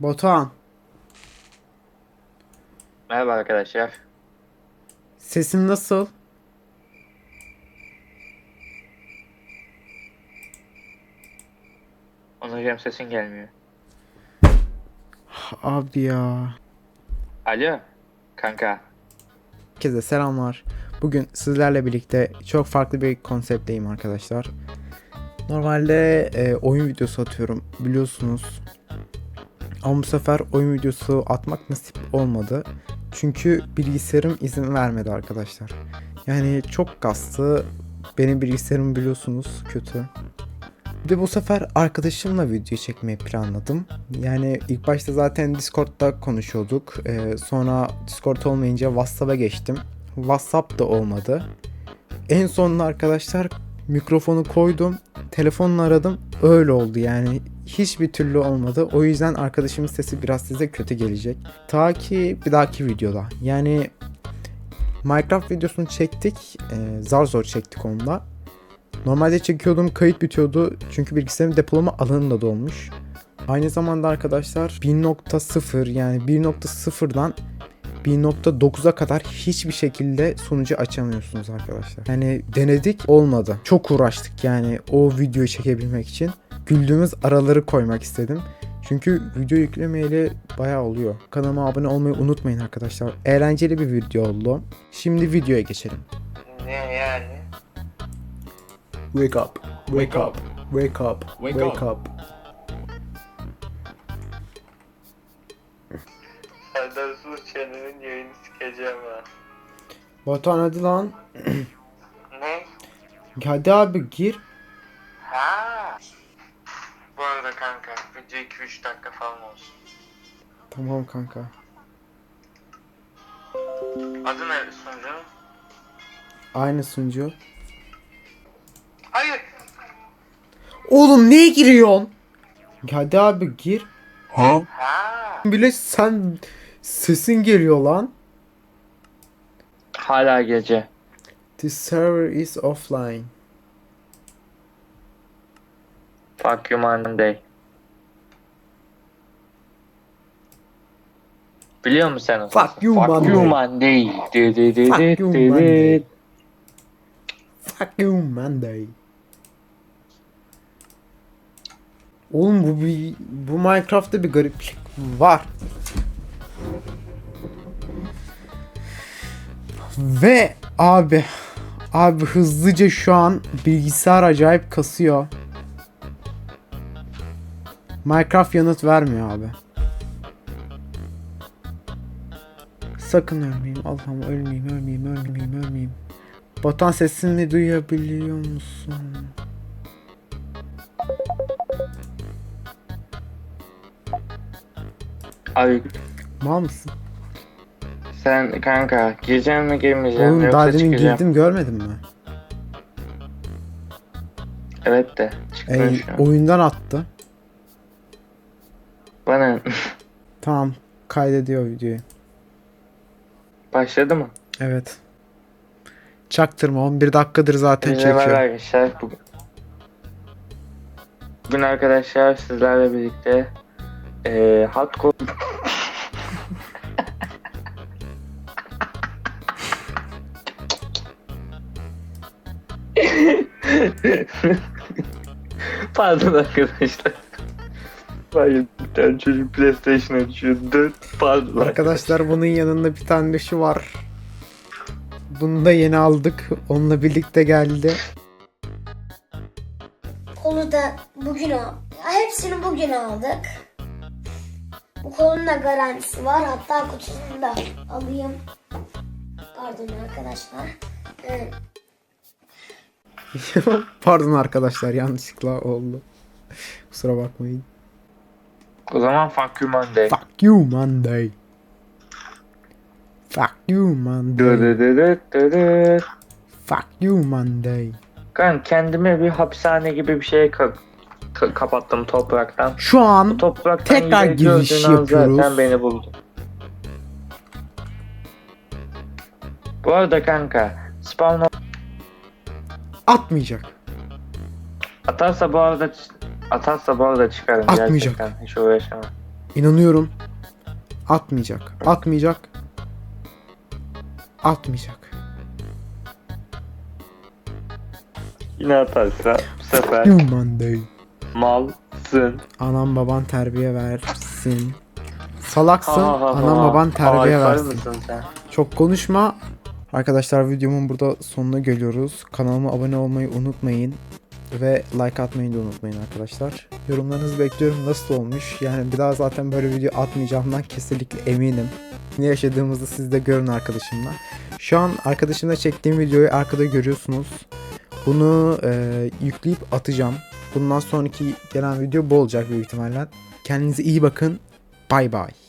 Botan, Merhaba arkadaşlar. sesim nasıl? Onurcan sesin gelmiyor. Abi ya. Alo. Kanka. Herkese selamlar. Bugün sizlerle birlikte çok farklı bir konseptteyim arkadaşlar. Normalde e, oyun videosu atıyorum biliyorsunuz. Ama bu sefer oyun videosu atmak nasip olmadı. Çünkü bilgisayarım izin vermedi arkadaşlar. Yani çok kastı. Benim bilgisayarım biliyorsunuz kötü. Bir de bu sefer arkadaşımla video çekmeyi planladım. Yani ilk başta zaten Discord'da konuşuyorduk. Ee, sonra Discord olmayınca WhatsApp'a geçtim. WhatsApp da olmadı. En sonunda arkadaşlar mikrofonu koydum. Telefonla aradım. Öyle oldu yani. Hiçbir türlü olmadı. O yüzden arkadaşımın sesi biraz size kötü gelecek. Ta ki bir dahaki videoda. Yani Minecraft videosunu çektik. Ee, zar zor çektik onunla. Normalde çekiyordum kayıt bitiyordu çünkü bilgisayarım depolama alanı da dolmuş. Aynı zamanda arkadaşlar 1.0 yani 1.0'dan 1.9'a kadar hiçbir şekilde sonucu açamıyorsunuz arkadaşlar. Yani denedik olmadı. Çok uğraştık yani o videoyu çekebilmek için. Güldüğümüz araları koymak istedim. Çünkü video yüklemeyeli bayağı oluyor. Kanalıma abone olmayı unutmayın arkadaşlar. Eğlenceli bir video oldu. Şimdi videoya geçelim. Ne yani? Wake up. Wake up. Wake up. Wake Wake up. up. Serdar Suçan'ın yayını sikeceğim ha. Batuhan hadi lan. Ne? Hadi abi gir. Ha. Kanka video 2-3 dakika falan olsun. Tamam kanka. Adı ne sunucunun? Aynı sunucu. Hayır. Oğlum niye giriyorsun? Hadi abi gir. Huh? Ha. Bile sen sesin geliyor lan. Hala gece. The server is offline. Fuck you Monday. Biliyor musun sen o Fuck you Monday. you Monday. Di di di Fuck di you di. Monday. Fuck you Monday. Oğlum bu bir bu Minecraft'ta bir gariplik var. Ve abi abi hızlıca şu an bilgisayar acayip kasıyor. Minecraft yanıt vermiyor abi. Sakın ölmeyeyim. Allah'ım ölmeyeyim, ölmeyeyim, ölmeyeyim, ölmeyeyim. Batan sesini duyabiliyor musun? Abi Mal mısın? sen kanka gireceksin mi girmeyeceksin mi Oğlum yoksa daha demin çıkacağım. girdim görmedin mi? Evet de çıktın Ey, şu an. oyundan attı. Bana Tamam kaydediyor videoyu. Başladı mı? Evet. Çaktırma 11 dakikadır zaten Merhaba çekiyor. arkadaşlar. Bugün, bugün arkadaşlar sizlerle birlikte eee hardcore Pardon arkadaşlar. Hayır, bir tane çocuk PlayStation açıyor. Dört pardon. Arkadaşlar bunun yanında bir tane de şu var. Bunu da yeni aldık. Onunla birlikte geldi. Kolu da bugün al. Hepsini bugün aldık. Bu kolun da garantisi var. Hatta kutusunu da alayım. Pardon arkadaşlar. Pardon arkadaşlar yanlışlıkla oldu. Kusura bakmayın. O zaman fuck you Monday. Fuck you Monday. Fuck you Monday. Dırırırırırır. Fuck you Monday. Ben kendime bir hapishane gibi bir şey ka- ka- kapattım topraktan. Şu Bu an topraktan Tekrar yine giriş gördüğün an yapıyoruz. Zaten beni buldu. Bu arada kanka spawn atmayacak. atarsa bu arada atarsa bu arada çıkarım Atmayacak. gerçekten hiç uğraşamam. İnanıyorum. Atmayacak. Atmayacak. Atmayacak. Yine atarsa bu sefer Human değil. malsın. Anam baban terbiye versin. Salaksın. Ha, ha, ha, Anam ha. baban terbiye Alfa versin. mısın sen? Çok konuşma. Arkadaşlar videomun burada sonuna geliyoruz. Kanalıma abone olmayı unutmayın. Ve like atmayı da unutmayın arkadaşlar. Yorumlarınızı bekliyorum. Nasıl olmuş? Yani bir daha zaten böyle video atmayacağımdan kesinlikle eminim. Ne yaşadığımızı siz de görün arkadaşımla. Şu an arkadaşımla çektiğim videoyu arkada görüyorsunuz. Bunu e, yükleyip atacağım. Bundan sonraki gelen video bu olacak büyük ihtimalle. Kendinize iyi bakın. Bay bay.